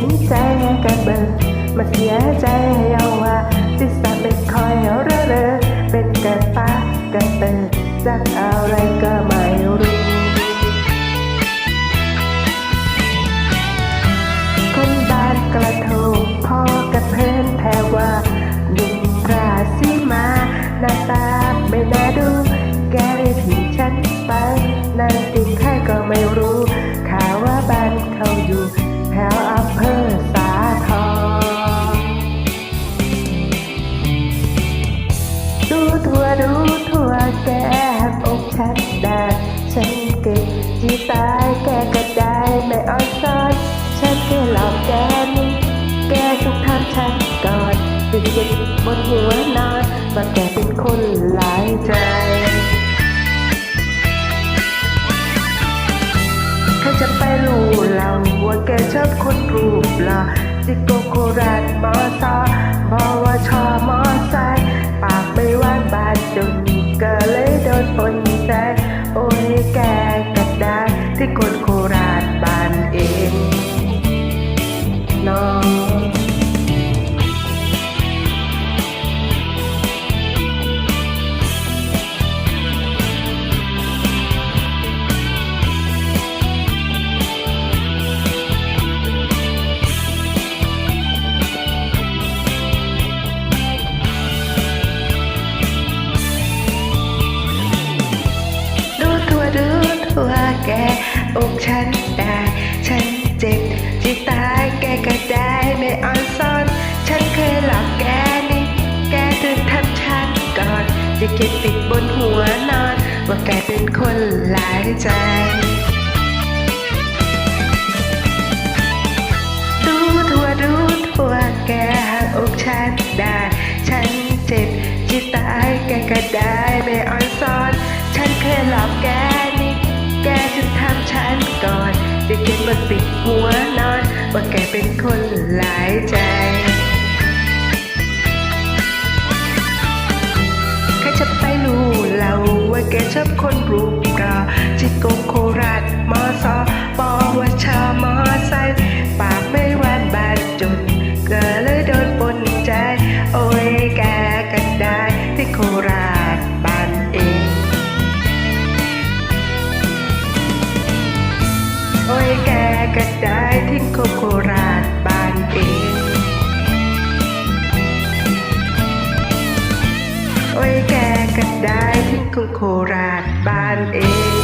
ห็นใจกันเบิกมาเสียใจเอาว่าสิสาไม่คอยเร่ ทั่วดูทั่วแกหักอกฉันได้ฉันเก่งจีตายแกก็ได้ไม่อ่อนซ้อนฉันแค่หลอกแกนี่แกต้องทำฉันก่อนติดเจ็บบนหัวนอนว่าแกเป็นคนหลายใจใครจะไปรู้เราว่าแกชอบคนรูปหล่อจิโกโคราชมอซ ดูทั่วแกอกฉันได้ฉันเจ็บที่ตายแกก็ได้ไม่อ่อนซ้อน ฉันเคยหลอกแกนี่แกถึงทำฉันก่อนจะเก็บติดบนหัวนอน ว่าแกเป็นคนหลายใจดูทั่วดูทั่วแกหักอกฉันได้ ฉันเจ็บจิตตายแกก็ได้ไม่อ่อนซ้อน ฉันเคยหลอกแก ก็ติดหัวนอน ว่าแกเป็นคนหลายใจแค่จะไปรู้เราว่าแกชอบคนรูปรอจิโกโคราชมอซอปอวชามอ โอ้ยแกกระจายทิ้งโคโคราชบานเองโอ้ยแกกระจายทิ้งโคโคราชบานเอง